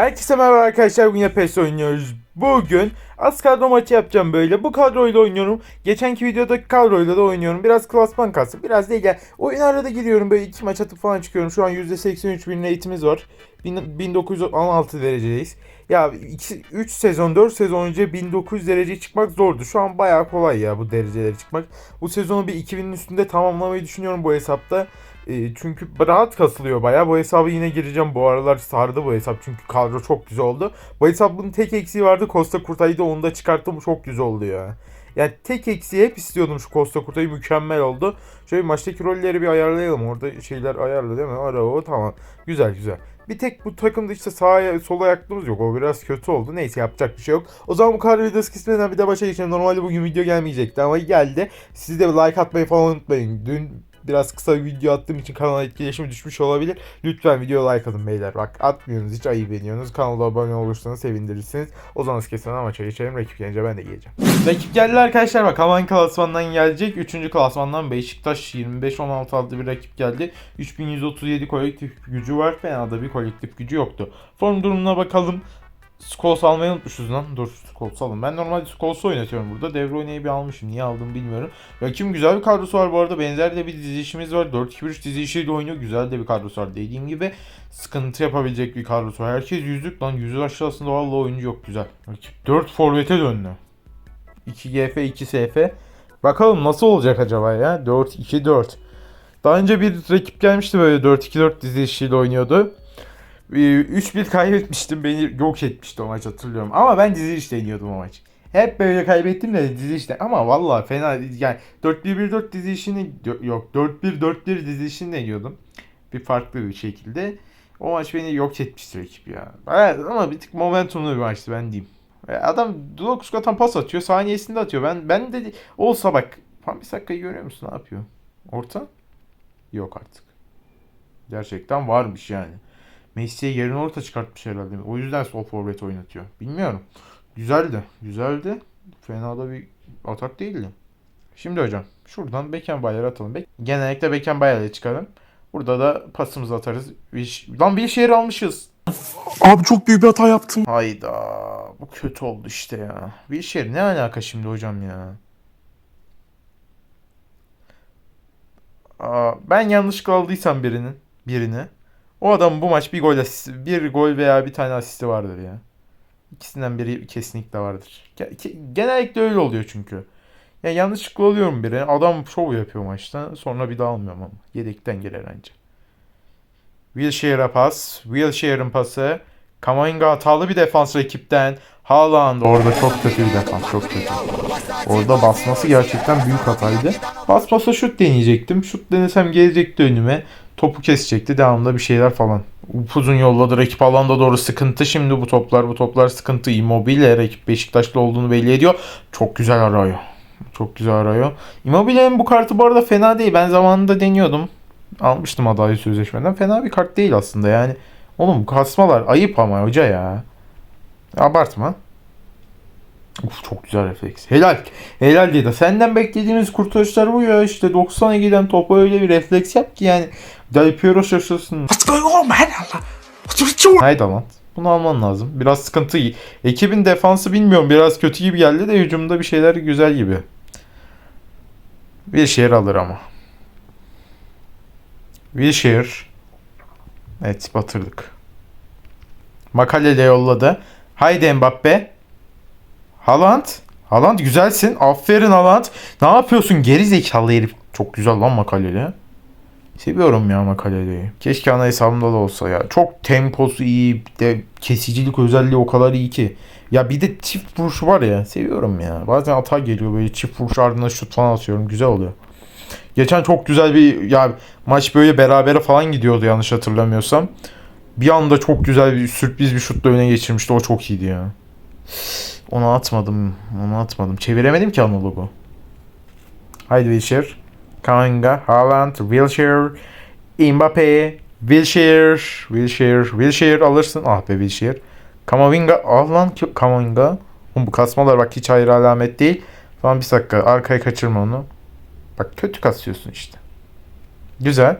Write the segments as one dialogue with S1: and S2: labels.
S1: Herkese merhaba arkadaşlar. Bugün PES oynuyoruz. Bugün az kadro maçı yapacağım böyle. Bu kadroyla oynuyorum. Geçenki videodaki kadroyla da oynuyorum. Biraz klasman kastım. Biraz değil. Yani oyun arada giriyorum böyle iki maç atıp falan çıkıyorum. Şu an %83 bin eğitimimiz var. Bin- 1916 derecedeyiz. Ya 3 sezon 4 sezon önce 1900 derece çıkmak zordu. Şu an bayağı kolay ya bu dereceleri çıkmak. Bu sezonu bir 2000'in üstünde tamamlamayı düşünüyorum bu hesapta. E, çünkü rahat kasılıyor bayağı. Bu hesabı yine gireceğim. Bu aralar sardı bu hesap çünkü kadro çok güzel oldu. Bu hesabın tek eksiği vardı. Costa Kurtay'ı onu da çıkarttım. Çok güzel oldu ya. Yani tek eksiği hep istiyordum şu Costa Kurtay'ı mükemmel oldu. Şöyle maçtaki rolleri bir ayarlayalım. Orada şeyler ayarlı değil mi? Ara o tamam. Güzel güzel. Bir tek bu takımda işte sağ sol ayaklığımız yok. O biraz kötü oldu. Neyse yapacak bir şey yok. O zaman bu kadar videosu kısmından bir de başa geçelim. Normalde bugün video gelmeyecekti ama geldi. Siz de like atmayı falan unutmayın. Dün biraz kısa bir video attığım için kanala etkileşimi düşmüş olabilir. Lütfen videoya like atın beyler. Bak atmıyorsunuz hiç ayıp ediyorsunuz. Kanala abone olursanız sevindirirsiniz. O zaman kesin maça geçelim. Rakip gelince ben de geleceğim. Rakip geldi arkadaşlar bak Havan klasmandan gelecek. 3. klasmandan Beşiktaş 25-16 adlı bir rakip geldi. 3137 kolektif gücü var. Fena da bir kolektif gücü yoktu. Form durumuna bakalım. Skols almayı unutmuşuz lan. Dur Skols alın. Ben normalde Skols'u oynatıyorum burada. Devre oynayı bir almışım. Niye aldım bilmiyorum. Rakibim güzel bir kadrosu var bu arada. Benzer de bir dizilişimiz var. 4-2-1-3 dizilişiyle oynuyor. Güzel de bir kadrosu var. Dediğim gibi sıkıntı yapabilecek bir kadrosu var. Herkes yüzlük lan. Yüzü aşağısında vallahi oyuncu yok güzel. Rakip 4 forvete döndü. 2 GF 2 SF. Bakalım nasıl olacak acaba ya? 4-2-4. Daha önce bir rakip gelmişti böyle 4-2-4 dizilişiyle oynuyordu. 3-1 kaybetmiştim. Beni yok etmişti o maç hatırlıyorum. Ama ben diziliş deniyordum o maç. Hep böyle kaybettim de dizilişte. Ama vallahi fena yani 4-1-1-4 dizilişini yok 4-1-4-1 dizilişini deniyordum. Bir farklı bir şekilde. O maç beni yok etmişti rakip ya. Evet, ama bir tık momentumlu bir maçtı ben diyeyim. E, Adam Dulokskatan pas atıyor. Saniyesinde atıyor. Ben ben de olsa bak. Pambisaka'yı görüyor musun? Ne yapıyor? Orta? Yok artık. Gerçekten varmış yani. Messi'ye yerin orta çıkartmış herhalde. O yüzden sol forvet oynatıyor. Bilmiyorum. Güzeldi. Güzeldi. Fena da bir atak değildi. Şimdi hocam şuradan Beckenbauer'ı atalım. Bek Genellikle Beckenbauer'ı çıkarım. Burada da pasımızı atarız. Lan bir şehir almışız.
S2: Abi çok büyük bir hata yaptım.
S1: Hayda. Bu kötü oldu işte ya. Bir şehir ne alaka şimdi hocam ya? Aa, ben yanlışlıkla aldıysam birinin birini. O adam bu maç bir gol asisti, bir gol veya bir tane asisti vardır ya. İkisinden biri kesinlikle vardır. Genellikle öyle oluyor çünkü. Ya yanlışlıkla alıyorum birini. Adam şov yapıyor maçta. Sonra bir daha almıyorum ama. Yedekten girer anca. Wilshire'a pas. Wilshire'ın pası. Kamavinga hatalı bir defans rakipten. Haaland orada çok kötü bir defans. Çok kötü. Orada basması gerçekten büyük hataydı. Bas pasa şut deneyecektim. Şut denesem gelecekti önüme. Topu kesecekti. Devamında bir şeyler falan. Upuzun yolladı. Rakip alanda doğru sıkıntı. Şimdi bu toplar bu toplar sıkıntı. Immobile rakip Beşiktaşlı olduğunu belli ediyor. Çok güzel arıyor. Çok güzel arıyor. Immobile'nin bu kartı bu arada fena değil. Ben zamanında deniyordum. Almıştım adayı sözleşmeden. Fena bir kart değil aslında yani. Oğlum kasmalar ayıp ama hoca ya. Abartma. Uf, çok güzel refleks. Helal. Helal dedi. Senden beklediğimiz kurtarışlar bu ya. İşte 90'a giden topa öyle bir refleks yap ki yani. Del Piero şaşırsın.
S2: What's going on man?
S1: Haydi lan. Bunu alman lazım. Biraz sıkıntı. Ekibin defansı bilmiyorum. Biraz kötü gibi geldi de hücumda bir şeyler güzel gibi. Wilshere alır ama. Wilshere. Evet batırdık. Makalele yolladı. Haydi Mbappe. Haaland. Haaland güzelsin. Aferin Haaland. Ne yapıyorsun geri zekalı herif. Çok güzel lan Makalele. Seviyorum ya Makalele'yi. Keşke ana hesabımda da olsa ya. Çok temposu iyi. De kesicilik özelliği o kadar iyi ki. Ya bir de çift vuruş var ya. Seviyorum ya. Bazen hata geliyor böyle çift vuruş ardından şut falan atıyorum. Güzel oluyor. Geçen çok güzel bir ya maç böyle berabere falan gidiyordu yanlış hatırlamıyorsam. Bir anda çok güzel bir sürpriz bir şutla öne geçirmişti. O çok iyiydi ya. Onu atmadım. Onu atmadım. Çeviremedim ki analogu. Haydi Wilshere. Kanga, Haaland, Wilshere, Mbappe, Wilshere, Wilshere, Wilshere alırsın. Ah be Wilshere. Kamavinga, ah lan Kamavinga. Oğlum bu kasmalar bak hiç hayır alamet değil. Falan bir dakika arkaya kaçırma onu. Bak kötü kasıyorsun işte. Güzel.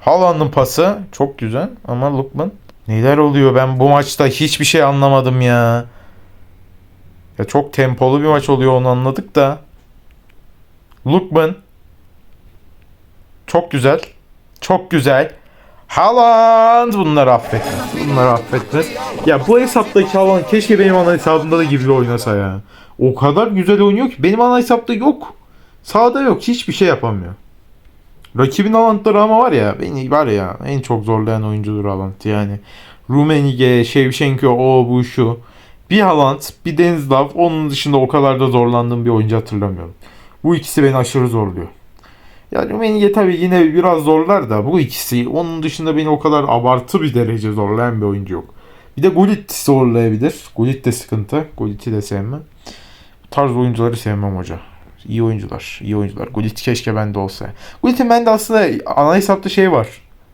S1: Haaland'ın pası çok güzel ama Lukman neler oluyor ben bu maçta hiçbir şey anlamadım ya. Ya çok tempolu bir maç oluyor onu anladık da. Lukman çok güzel. Çok güzel. Haaland bunları affetmez. Bunları affetmez. Ya bu hesaptaki Haaland keşke benim ana hesabımda da gibi oynasa ya. O kadar güzel oynuyor ki benim ana hesapta yok. Sağda yok. Hiçbir şey yapamıyor. Rakibin Haaland'ları ama var ya beni var ya en çok zorlayan oyuncudur Haaland yani. Rumenige, Shevchenko, o bu şu. Bir Haaland, bir Denizlav. Onun dışında o kadar da zorlandığım bir oyuncu hatırlamıyorum. Bu ikisi beni aşırı zorluyor. Ya Rumenige tabii yine biraz zorlar da bu ikisi onun dışında beni o kadar abartı bir derece zorlayan bir oyuncu yok. Bir de Gullit zorlayabilir. Gullit de sıkıntı. Gullit'i de sevmem. Bu tarz oyuncuları sevmem hoca. İyi oyuncular. iyi oyuncular. Gullit keşke bende olsa. Gullit'in bende aslında ana hesapta şey var.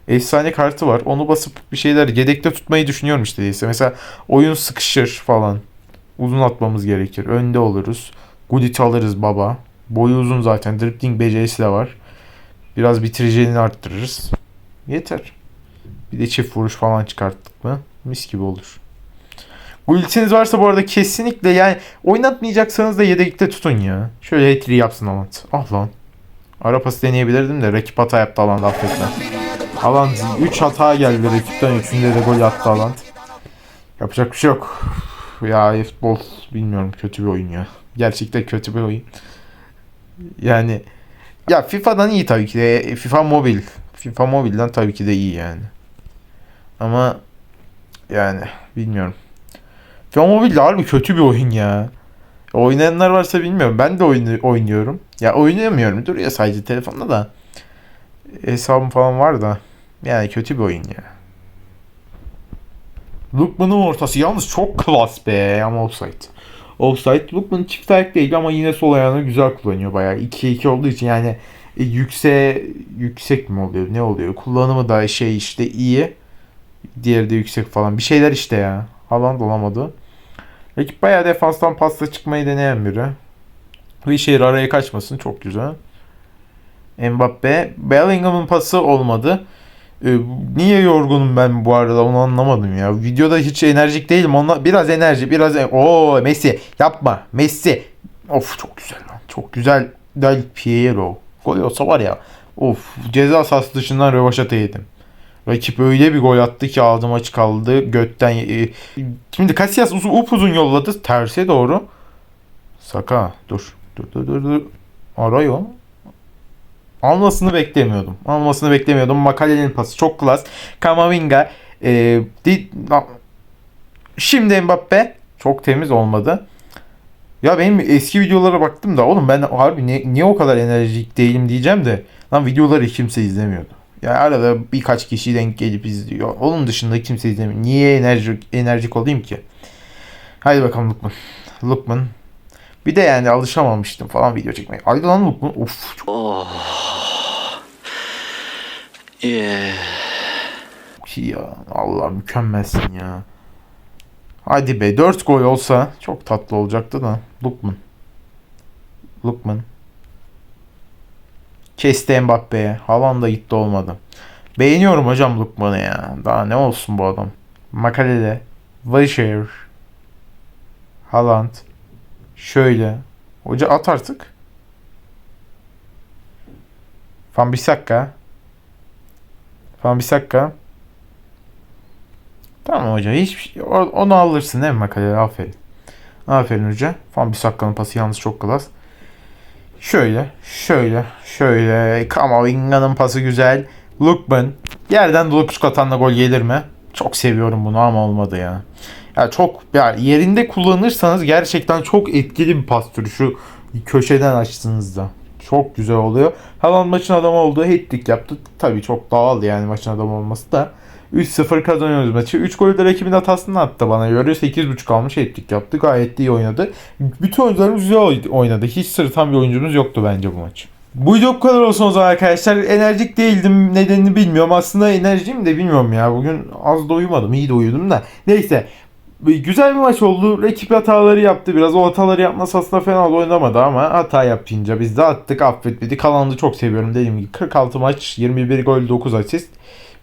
S1: Efsane kartı var. Onu basıp bir şeyler yedekte tutmayı düşünüyorum işte değilse. Mesela oyun sıkışır falan. Uzun atmamız gerekir. Önde oluruz. Gullit alırız baba. Boyu uzun zaten. Dribbling becerisi de var. Biraz bitiriciliğini arttırırız. Yeter. Bir de çift vuruş falan çıkarttık mı mis gibi olur. Gullit'iniz varsa bu arada kesinlikle yani oynatmayacaksanız da yedekte tutun ya. Şöyle hat yapsın Haaland. Ah lan. Ara pası deneyebilirdim de rakip hata yaptı Haaland affetmez. Haaland 3 hata geldi rakipten 3'ünde de gol attı Haaland. Yapacak bir şey yok. Ya futbol bilmiyorum kötü bir oyun ya. Gerçekten kötü bir oyun. Yani ya FIFA'dan iyi tabii ki de. FIFA mobil. FIFA mobilden tabii ki de iyi yani. Ama yani bilmiyorum. FIFA mobil de harbi kötü bir oyun ya. Oynayanlar varsa bilmiyorum. Ben de oyunu, oynuyorum. Ya oynayamıyorum. Dur ya sadece telefonda da. Hesabım falan var da. Yani kötü bir oyun ya. Lukman'ın ortası yalnız çok klas be ama offside. Offside. Lukman çift ayak değil ama yine sol ayağını güzel kullanıyor bayağı. 2-2 olduğu için yani e, yükse yüksek mi oluyor? Ne oluyor? Kullanımı da şey işte iyi. Diğeri de yüksek falan. Bir şeyler işte ya. Haaland olamadı. Rakip bayağı defanstan pasta çıkmayı deneyen biri. Wilshere araya kaçmasın. Çok güzel. Mbappe. Bellingham'ın pası olmadı. Ee, niye yorgunum ben bu arada onu anlamadım ya. Videoda hiç enerjik değilim. Onunla biraz enerji, biraz e- o Messi yapma. Messi. Of çok güzel lan. Çok güzel. Del Piero. Gol olsa var ya. Of ceza sahası dışından rövaşata yedim. Rakip öyle bir gol attı ki ağzım açık kaldı. Götten e, şimdi Casillas uzun upuzun yolladı terse doğru. Saka dur. Dur dur dur dur. Arıyor. Almasını beklemiyordum. Almasını beklemiyordum. Makale'nin pası çok klas. Kamavinga e, di- şimdi Mbappe çok temiz olmadı. Ya benim eski videolara baktım da oğlum ben harbi niye, niye o kadar enerjik değilim diyeceğim de lan videoları kimse izlemiyordu. Ya arada birkaç kişi denk gelip izliyor. Onun dışında kimse izlemiyor. Niye enerjik, enerjik olayım ki? Haydi bakalım Lukman. Lukman. Bir de yani alışamamıştım falan video çekmeye. Haydi lan Lukman. Of çok
S3: Yeah.
S1: iyi ya. Allah mükemmelsin ya. Hadi be 4 gol olsa çok tatlı olacaktı da. Lukman. Lukman. Kesti Mbappe'ye. Haaland da gitti olmadı. Beğeniyorum hocam Lukman'ı ya. Daha ne olsun bu adam. Makalede. Wilshere. Haaland. Şöyle. Hoca at artık. Van Bissaka. Van Bissaka. Tamam hoca. Hiçbir şey. Onu alırsın değil mi Makalede? Aferin. Aferin hoca. Van Bissakka'nın pası yalnız çok klas. Şöyle, şöyle, şöyle. Kamavinga'nın pası güzel. Lukman. Yerden 9 katanla gol gelir mi? Çok seviyorum bunu ama olmadı ya. Ya çok ya yerinde kullanırsanız gerçekten çok etkili bir pas şu köşeden açtığınızda. Çok güzel oluyor. Haaland maçın adamı oldu. Hat-trick yaptı. Tabii çok doğal yani maçın adamı olması da. 3-0 kazanıyoruz maçı. 3 golü de rakibin hatasını attı bana göre. 8.5 almış hat-trick yaptı. Gayet iyi oynadı. Bütün oyuncularımız güzel oynadı. Hiç sırıtan bir oyuncumuz yoktu bence bu maç. Bu video bu kadar olsun o zaman arkadaşlar. Enerjik değildim. Nedenini bilmiyorum. Aslında enerjiyim de bilmiyorum ya. Bugün az da uyumadım. iyi de uyudum da. Neyse. Güzel bir maç oldu. Rakip hataları yaptı. Biraz o hataları yapması aslında fena oynamadı ama hata yapınca biz de attık affetmedi. Kalanını çok seviyorum dediğim gibi. 46 maç, 21 gol, 9 asist.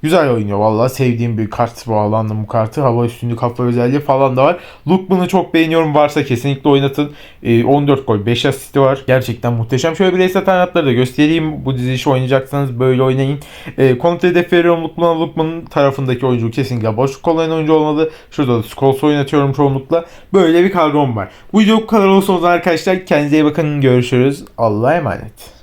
S1: Güzel oynuyor vallahi sevdiğim bir kart bağlandım bu kartı. Hava üstünlük kafa özelliği falan da var. Lookman'ı çok beğeniyorum varsa kesinlikle oynatın. Ee, 14 gol 5 asisti var. Gerçekten muhteşem. Şöyle bireysel tayinatları da göstereyim. Bu dizilişi oynayacaksanız böyle oynayın. Ee, konut hedef veriyorum Lookman'a. Lookman'ın tarafındaki oyuncu kesinlikle boş kollayan oyuncu olmalı. Şurada da Scholes oynatıyorum çoğunlukla. Böyle bir kadrom var. Bu video bu kadar olsun o arkadaşlar. Kendinize iyi bakın. Görüşürüz. Allah'a emanet.